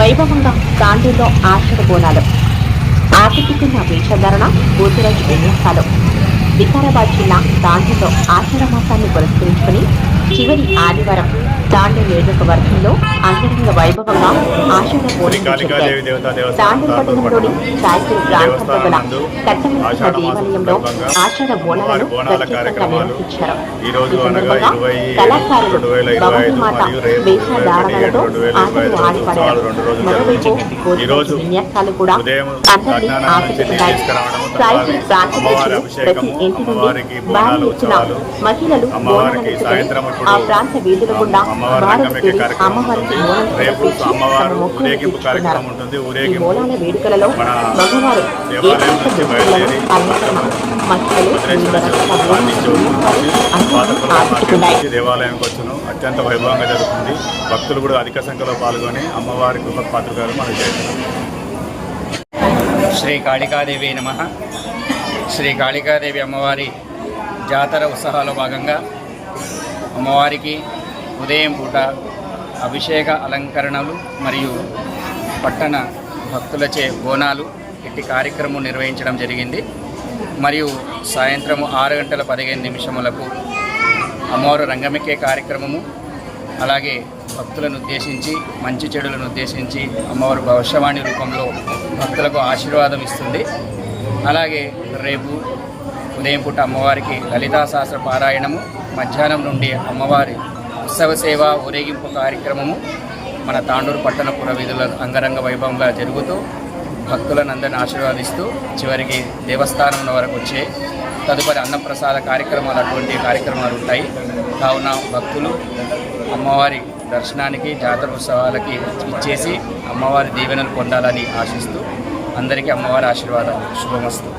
వైభవంగా గాంధీలో ఆషాఢ బోనాలు ఆకట్టుకున్న వేషధారణ పూజరోజు విన్యాసాలు వికారాబాద్ జిల్లా దాండిలో ఆషాఢ మాసాన్ని పురస్కరించుకుని చివరి ఆదివారం దాండి నియోజకవర్గంలో అంగరంగ వైభవంగా పట్టణంలోని సాయిపురి ప్రాంతంలో గల దేవాలయంలో ఆషాఢ బోనాలను ప్రత్యేకంగా కార్యక్రమాలు నిర్వహించారు. ఈ సందర్భంగా కళాకారులు వేషధారణలతో ఆటలు ఆడిపడారు మరోవైపు విన్యాసాలు కూడా అందరినీ ప్రాంత ప్రతి ఇంటి నుండి భారీ ఎత్తున మహిళలు బోనాలను ఆ ప్రాంత వీధుల గుండా అమ్మవారి రంగమెక్కే కార్యక్రమం ఉంటుంది. రేపు అమ్మవారు ఊరేగింపు కార్యక్రమం ఉంటుంది. ఊరేగింపు బోనాల వేడుకలలో మన మగవారు దేవాలయం ఏకైక నుంచి దుస్తులను బయలుదేరి అలంకరణ మహిళలు భద్రేశ్వర వివిధ రకాల బోనాల పాటించు అందరినీ పాతకుల ఆకట్టుకున్నాయి నుంచి దేవాలయంకి వచ్చును. అత్యంత వైభవంగా జరుగుతుంది. భక్తులు కూడా అధిక సంఖ్యలో పాల్గొని అమ్మవారి కృప పాత్రగారు మనకు చేస్తున్నారు శ్రీ కాళికాదేవి నమ. శ్రీ కాళికాదేవి అమ్మవారి జాతర ఉత్సవాల్లో భాగంగా అమ్మవారికి ఉదయం పూట అభిషేక అలంకరణలు మరియు పట్టణ భక్తులచే బోనాలు ఇట్టి కార్యక్రమం నిర్వహించడం జరిగింది. మరియు సాయంత్రం ఆరు గంటల పదిహేను నిమిషములకు అమ్మవారు రంగమెక్కే కార్యక్రమము. అలాగే భక్తులను ఉద్దేశించి మంచి చెడులను ఉద్దేశించి అమ్మవారు భవిష్యవాణి రూపంలో భక్తులకు ఆశీర్వాదం ఇస్తుంది. అలాగే రేపు ఉదయం పూట అమ్మవారికి లలితా పారాయణము. మధ్యాహ్నం నుండి అమ్మవారి ఉత్సవ సేవ ఊరేగింపు కార్యక్రమము మన తాండూరు పట్టణ పురవీధుల అంగరంగ వైభవంగా జరుగుతూ భక్తులను అందరిని ఆశీర్వాదిస్తూ చివరికి దేవస్థానం వరకు వచ్చే తదుపరి అన్నప్రసాద కార్యక్రమాలు అటువంటి కార్యక్రమాలు ఉంటాయి. కావున భక్తులు అమ్మవారి దర్శనానికి జాతర ఉత్సవాలకి ఇచ్చేసి అమ్మవారి దీవెనలు పొందాలని ఆశిస్తూ అందరికీ అమ్మవారి ఆశీర్వాదాలు శుభమస్తు.